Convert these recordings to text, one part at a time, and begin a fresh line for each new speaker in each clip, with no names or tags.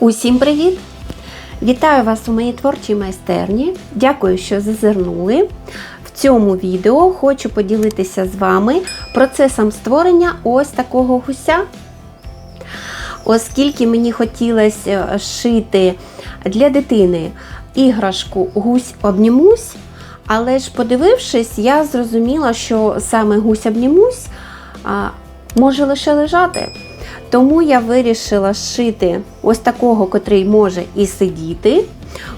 Усім привіт! Вітаю вас у моїй творчій майстерні. Дякую, що зазирнули. В цьому відео хочу поділитися з вами процесом створення ось такого гуся. Оскільки мені хотілося шити для дитини іграшку гусь обнімусь, але ж подивившись, я зрозуміла, що саме гусь обнімусь може лише лежати. Тому я вирішила шити ось такого, котрий може і сидіти,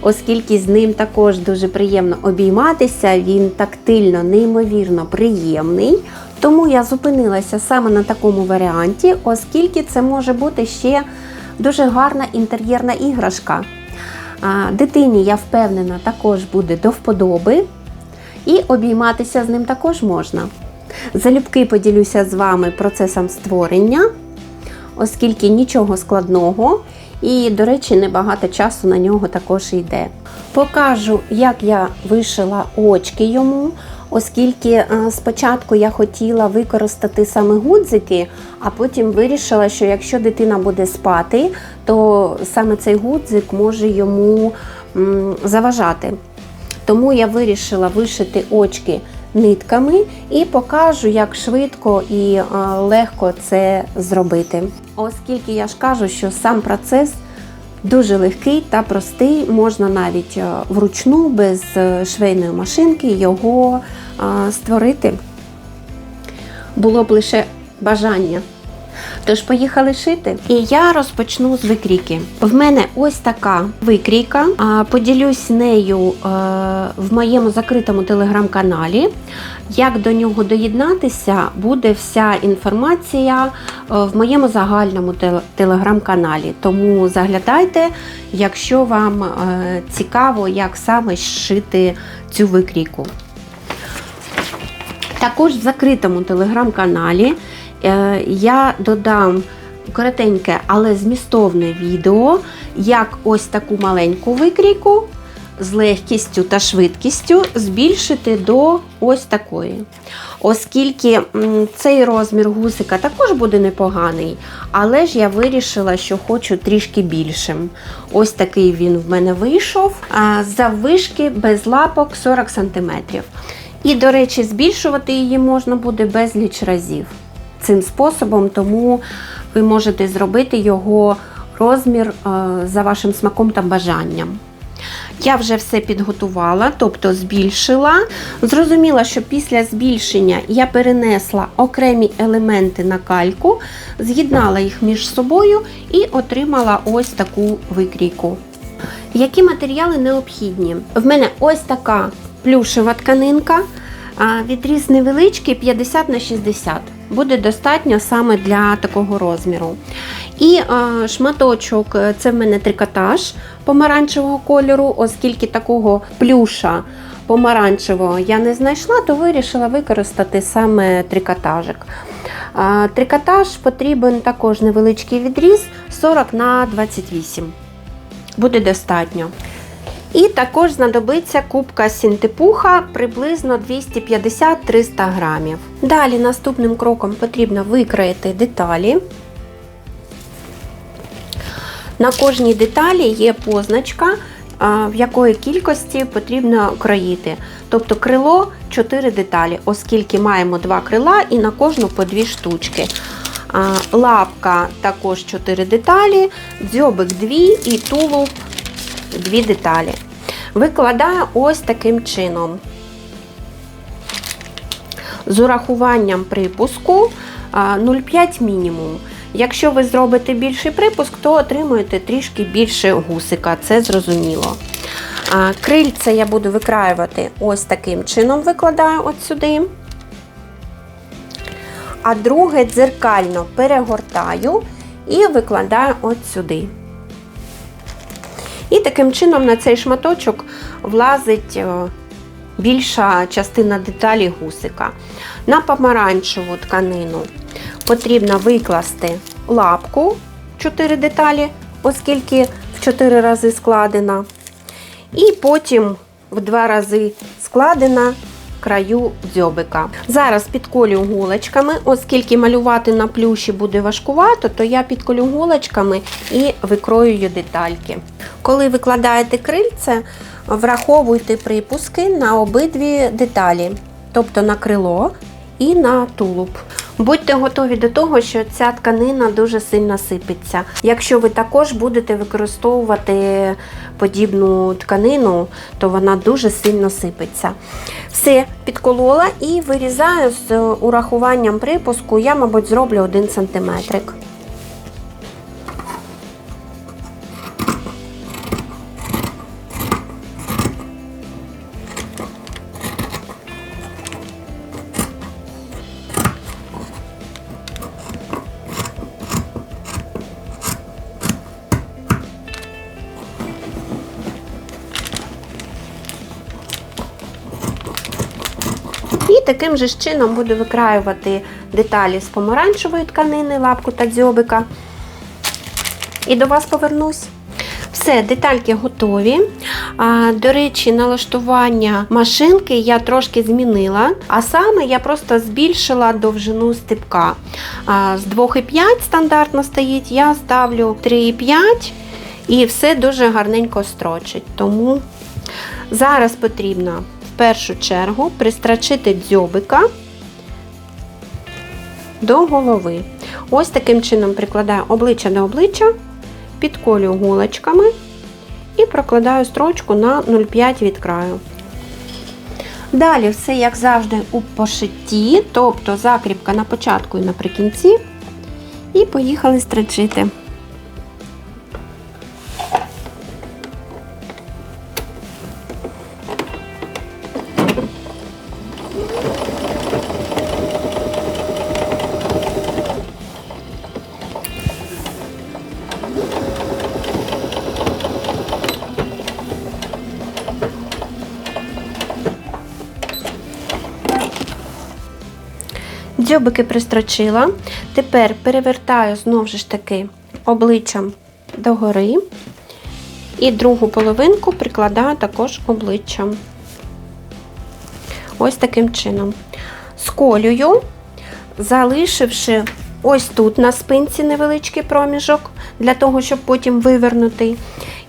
оскільки з ним також дуже приємно обійматися, він тактильно, неймовірно приємний. Тому я зупинилася саме на такому варіанті, оскільки це може бути ще дуже гарна інтер'єрна іграшка. Дитині, я впевнена, також буде до вподоби, і обійматися з ним також можна. Залюбки поділюся з вами процесом створення оскільки нічого складного і, до речі, небагато часу на нього також йде. Покажу, як я вишила очки йому, оскільки е, спочатку я хотіла використати саме гудзики, а потім вирішила, що якщо дитина буде спати, то саме цей гудзик може йому заважати. Тому я вирішила вишити очки нитками і покажу, як швидко і е, легко це зробити. Оскільки я ж кажу, що сам процес дуже легкий та простий, можна навіть е, вручну без е, швейної машинки його створити. Було б лише бажання. Тож поїхали шити. І я розпочну з викрійки. В мене ось така викрійка. Поділюсь нею е, в моєму закритому телеграм-каналі. Як до нього доєднатися, буде вся інформація е, в моєму загальному телеграм-каналі. Тому заглядайте, якщо вам е, цікаво, як саме шити цю викрійку. Також в закритому телеграм-каналі я додам коротеньке, але змістовне відео, як ось таку маленьку викрійку з легкістю та швидкістю збільшити до ось такої. Оскільки цей розмір гусика також буде непоганий, але ж я вирішила, що хочу трішки більшим. Ось такий він в мене вийшов. Заввишки без лапок 40 см. І, до речі, збільшувати її можна буде безліч разів цим способом, тому ви можете зробити його розмір е, за вашим смаком та бажанням. Я вже все підготувала, тобто збільшила. Зрозуміла, що після збільшення я перенесла окремі елементи на кальку, з'єднала їх між собою і отримала ось таку викрійку. Які матеріали необхідні? В мене ось така плюшева тканинка, відріз невеличкий 50 на 60 буде достатньо саме для такого розміру. І а, шматочок е, це в мене трикотаж помаранчевого кольору, оскільки такого плюша помаранчевого я не знайшла, то вирішила використати саме трикотажик. А, трикотаж потрібен також невеличкий відріз 40 на 28. Буде достатньо. І також знадобиться кубка сінтепуха приблизно 250-300 грамів. Далі наступним кроком потрібно викроїти деталі. На кожній деталі є позначка, в якої кількості потрібно кроїти. Тобто крило 4 деталі, оскільки маємо два крила і на кожну по 2 штучки. Лапка також 4 деталі, дзьобик 2 і тулуб дві деталі. Викладаю ось таким чином. З урахуванням припуску 0,5 мінімум. Якщо ви зробите більший припуск, то отримуєте трішки більше гусика, це зрозуміло. Крильце я буду викраювати ось таким чином, викладаю от сюди. А друге дзеркально перегортаю і викладаю от сюди. І таким чином на цей шматочок влазить е, більша частина деталі гусика. На помаранчеву тканину потрібно викласти лапку 4 деталі, оскільки в 4 рази складена. І потім в 2 рази складена краю дзьобика. Зараз підколю голочками, оскільки малювати на плюші буде важкувато, то я підколю голочками і викроюю детальки. Коли викладаєте крильце, враховуйте припуски на обидві деталі, тобто на крило і на тулуб. Будьте готові до того, що ця тканина дуже сильно сипеться. Якщо ви також будете використовувати подібну тканину, то вона дуже сильно сипеться. Все, підколола і вирізаю з урахуванням припуску, я, мабуть, зроблю 1 см. Таким же чином буду викраювати деталі з помаранчевої тканини, лапку та дзьобика. І до вас повернусь. Все, детальки готові. А, До речі, налаштування машинки я трошки змінила, а саме я просто збільшила довжину стипка. А, З 2,5 стандартно стоїть, я ставлю 3,5 і все дуже гарненько строчить. Тому зараз потрібно першу чергу пристрачити дзьобика до голови. Ось таким чином прикладаю обличчя до обличчя, підколюю голочками і прокладаю строчку на 0,5 від краю. Далі все, як завжди, у пошитті, тобто закріпка на початку і наприкінці. І поїхали строчити. Дзьобики пристрочила. Тепер перевертаю знову ж таки обличчям догори. І другу половинку прикладаю також обличчям. Ось таким чином. Сколюю, залишивши ось тут на спинці невеличкий проміжок, для того, щоб потім вивернути.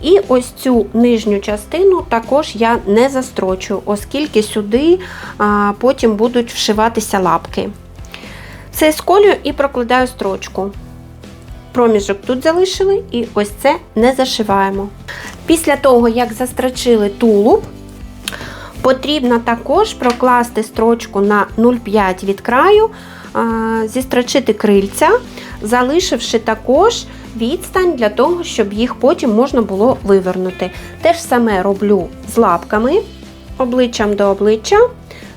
І ось цю нижню частину також я не застрочую, оскільки сюди потім будуть вшиватися лапки. Це сколюю і прокладаю строчку. Проміжок тут залишили, і ось це не зашиваємо. Після того, як застрочили тулуб, потрібно також прокласти строчку на 0,5 від краю, зістрочити крильця, залишивши також відстань для того, щоб їх потім можна було вивернути. Те ж саме роблю з лапками, обличчям до обличчя,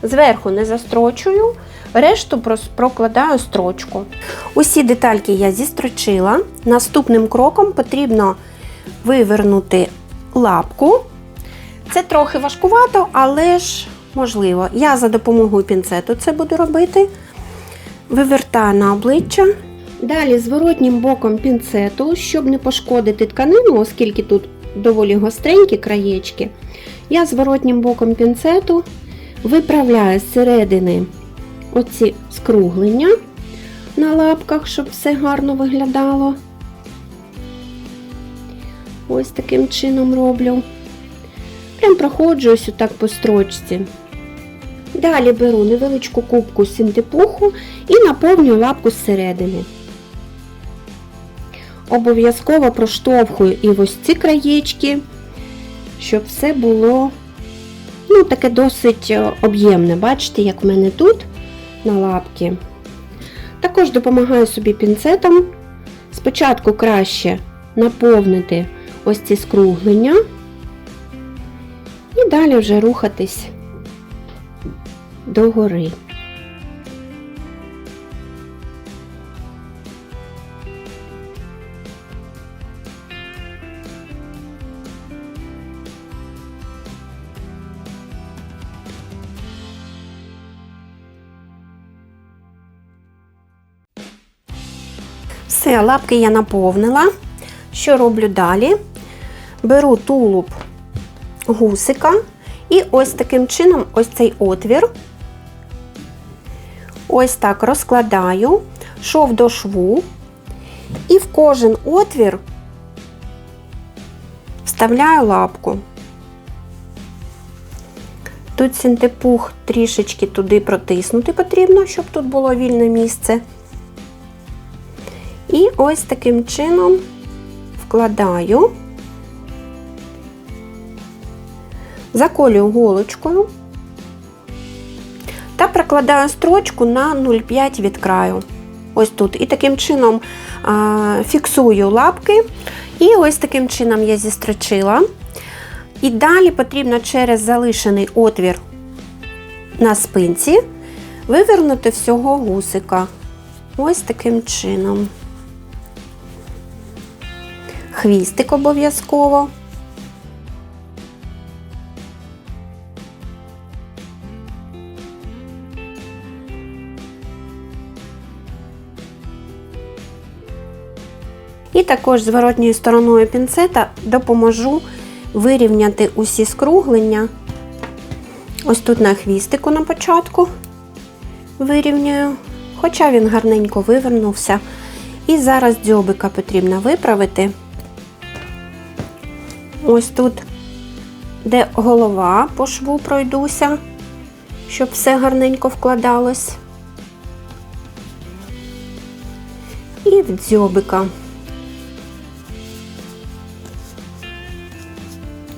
зверху не застрочую. Решту прокладаю строчку. Усі детальки я зістрочила. Наступним кроком потрібно вивернути лапку. Це трохи важкувато, але ж можливо. Я за допомогою пінцету це буду робити. Вивертаю на обличчя. Далі зворотнім боком пінцету, щоб не пошкодити тканину, оскільки тут доволі гостренькі краєчки, я зворотнім боком пінцету виправляю зсередини оці скруглення на лапках, щоб все гарно виглядало. Ось таким чином роблю. Прям проходжу ось отак по строчці. Далі беру невеличку кубку синтепуху і наповнюю лапку зсередини. Обов'язково проштовхую і ось ці краєчки, щоб все було ну, таке досить об'ємне. Бачите, як в мене тут на лапки. Також допомагаю собі пінцетом. Спочатку краще наповнити ось ці скруглення і далі вже рухатись догори. Лапки я наповнила. Що роблю далі? Беру тулуб гусика і ось таким чином ось цей отвір Ось так розкладаю, шов до шву, і в кожен отвір вставляю лапку. Тут синтепух трішечки туди протиснути потрібно, щоб тут було вільне місце. І ось таким чином вкладаю, заколюю голочкою та прикладаю строчку на 0,5 від краю. Ось тут. І таким чином а, фіксую лапки. І ось таким чином я зістрочила. І далі потрібно через залишений отвір на спинці вивернути всього гусика. Ось таким чином. Хвістик обов'язково. І також зворотньою стороною пінцета допоможу вирівняти усі скруглення. Ось тут на хвістику на початку вирівнюю, хоча він гарненько вивернувся. І зараз дзьобика потрібно виправити. Ось тут, де голова по шву пройдуся, щоб все гарненько вкладалось. І в дзьобика.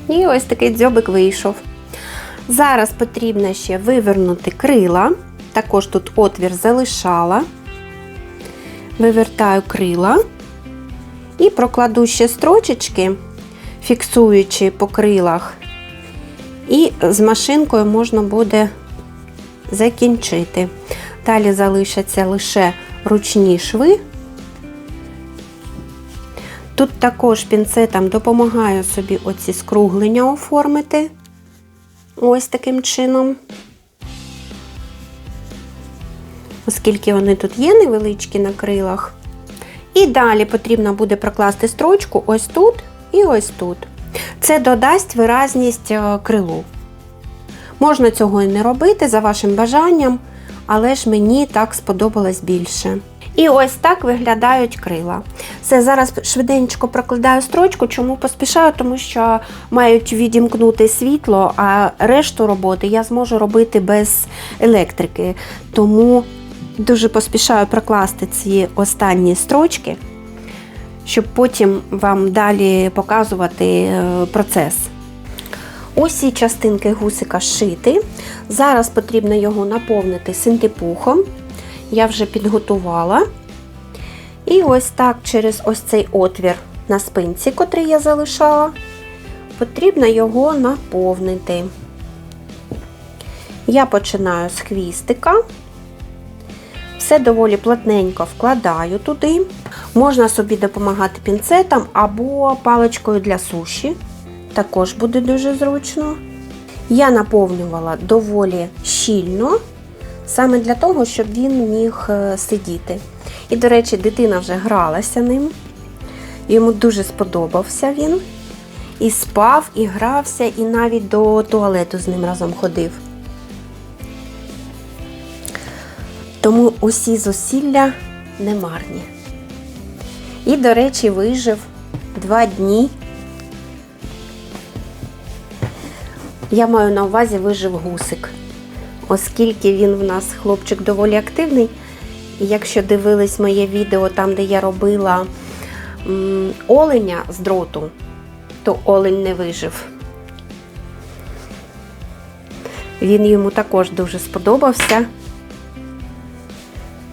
І ось такий дзьобик вийшов. Зараз потрібно ще вивернути крила. Також тут отвір залишала. Вивертаю крила і прокладу ще строчечки, фіксуючи по крилах. І з машинкою можна буде закінчити. Далі залишаться лише ручні шви. Тут також пінцетом допомагаю собі оці скруглення оформити. Ось таким чином. Оскільки вони тут є невеличкі на крилах. І далі потрібно буде прокласти строчку ось тут і ось тут. Це додасть виразність е, крилу. Можна цього і не робити за вашим бажанням, але ж мені так сподобалось більше. І ось так виглядають крила. Все, зараз швиденько прокладаю строчку, чому поспішаю, тому що мають відімкнути світло, а решту роботи я зможу робити без електрики. Тому дуже поспішаю прокласти ці останні строчки, щоб потім вам далі показувати е, процес. Усі частинки гусика шити. Зараз потрібно його наповнити синтепухом. Я вже підготувала. І ось так через ось цей отвір на спинці, котрий я залишала, потрібно його наповнити. Я починаю з хвістика. Все доволі плотненько вкладаю туди. Можна собі допомагати пінцетом або паличкою для суші. Також буде дуже зручно. Я наповнювала доволі щільно, саме для того, щоб він міг е, сидіти. І, до речі, дитина вже гралася ним. Йому дуже сподобався він. І спав, і грався, і навіть до туалету з ним разом ходив. Тому усі зусилля немарні. І, до речі, вижив два дні. Я маю на увазі вижив гусик, оскільки він в нас хлопчик доволі активний. І якщо дивились моє відео там, де я робила м, оленя з дроту, то олень не вижив. Він йому також дуже сподобався,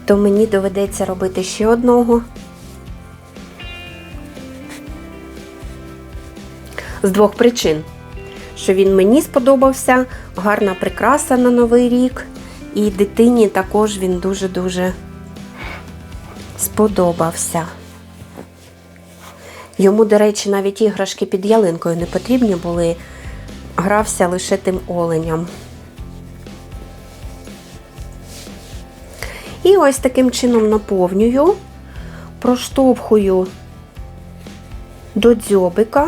то мені доведеться робити ще одного. З двох причин, що він мені сподобався, гарна прикраса на Новий рік, і дитині також він дуже-дуже сподобався. Йому, до речі, навіть іграшки під ялинкою не потрібні були, грався лише тим оленям. І ось таким чином наповнюю, проштовхую до дзьобика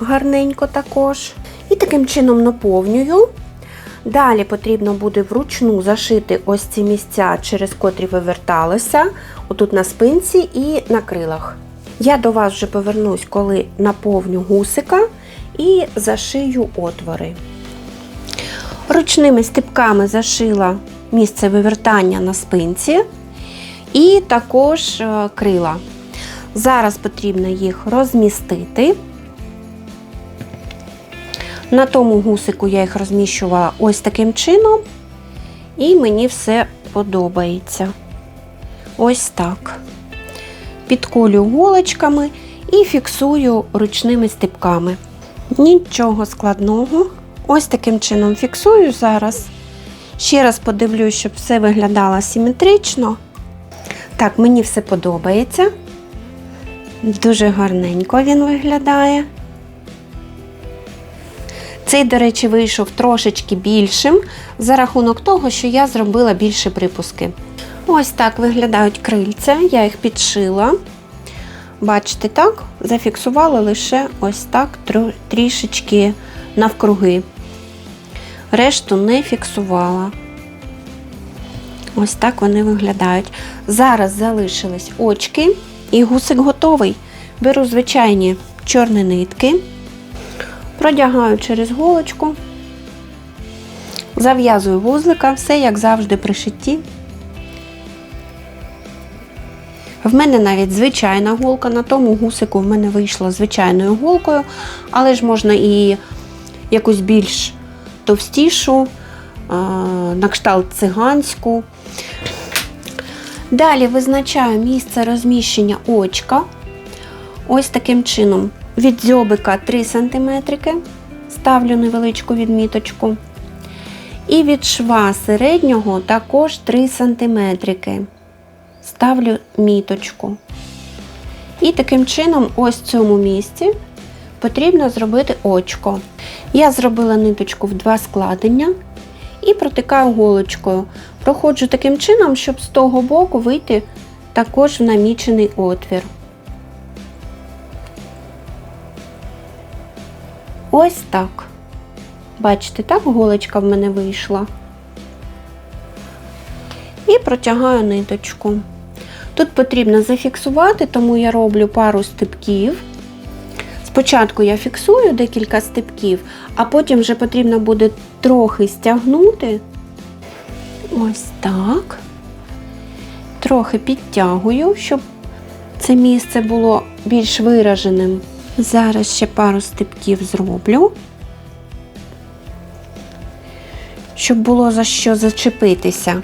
гарненько також. І таким чином наповнюю, Далі потрібно буде вручну зашити ось ці місця, через котрі виверталося, отут на спинці і на крилах. Я до вас вже повернусь, коли наповню гусика і зашию отвори. Ручними стипками зашила місце вивертання на спинці і також е, крила. Зараз потрібно їх розмістити. На тому гусику я їх розміщувала ось таким чином, і мені все подобається. Ось так. Підколю голочками і фіксую ручними стипками. Нічого складного. Ось таким чином фіксую зараз. Ще раз подивлюсь, щоб все виглядало симетрично. Так, мені все подобається. Дуже гарненько він виглядає. Цей, до речі, вийшов трошечки більшим за рахунок того, що я зробила більше припуски. Ось так виглядають крильця, я їх підшила. Бачите, так, зафіксувала лише ось так трішечки навкруги. Решту не фіксувала. Ось так вони виглядають. Зараз залишились очки і гусик готовий. Беру звичайні чорні нитки, продягаю через голочку, зав'язую вузлика, все як завжди при шитті. В мене навіть звичайна голка, на тому гусику в мене вийшло звичайною голкою, але ж можна і якусь більш товстішу, а, на кшталт циганську. Далі визначаю місце розміщення очка. Ось таким чином. Від дзьобика 3 см ставлю невеличку відміточку. І від шва середнього також 3 см. Ставлю міточку. І таким чином, ось в цьому місці потрібно зробити очко. Я зробила ниточку в два складення і протикаю голочкою. Проходжу таким чином, щоб з того боку вийти також в намічений отвір. Ось так. Бачите, так голочка в мене вийшла. І протягаю ниточку. Тут потрібно зафіксувати, тому я роблю пару стипків. Спочатку я фіксую декілька стипків, а потім вже потрібно буде трохи стягнути. Ось так. Трохи підтягую, щоб це місце було більш вираженим. Зараз ще пару стипків зроблю, щоб було за що зачепитися.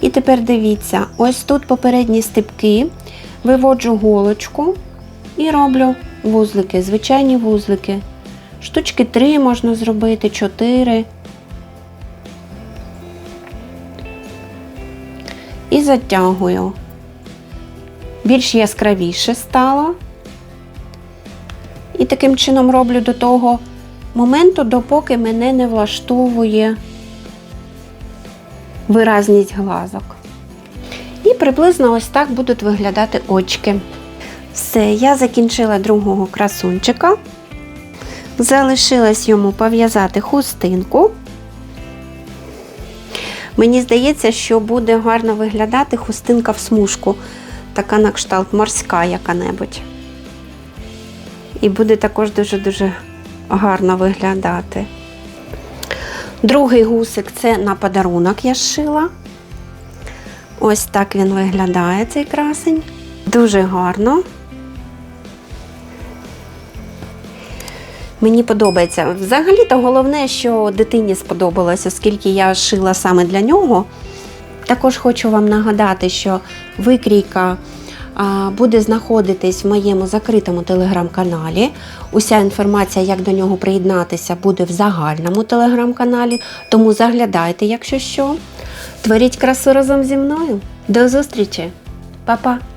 І тепер дивіться, ось тут попередні стипки, виводжу голочку і роблю вузлики, звичайні вузлики. Штучки 3 можна зробити, 4. І затягую. Більш яскравіше стало. І таким чином роблю до того моменту, допоки мене не влаштовує виразність глазок. І приблизно ось так будуть виглядати очки. Все, я закінчила другого красунчика. Залишилось йому пов'язати хустинку. Мені здається, що буде гарно виглядати хустинка в смужку, така на кшталт морська яка-небудь. І буде також дуже-дуже гарно виглядати. Другий гусик це на подарунок я зшила. Ось так він виглядає, цей красень. Дуже гарно. Мені подобається. Взагалі-то головне, що дитині сподобалось, оскільки я шила саме для нього. Також хочу вам нагадати, що викрійка буде знаходитись в моєму закритому телеграм-каналі. Уся інформація, як до нього приєднатися, буде в загальному телеграм-каналі. Тому заглядайте, якщо що. Творіть красу разом зі мною. До зустрічі, Па-па!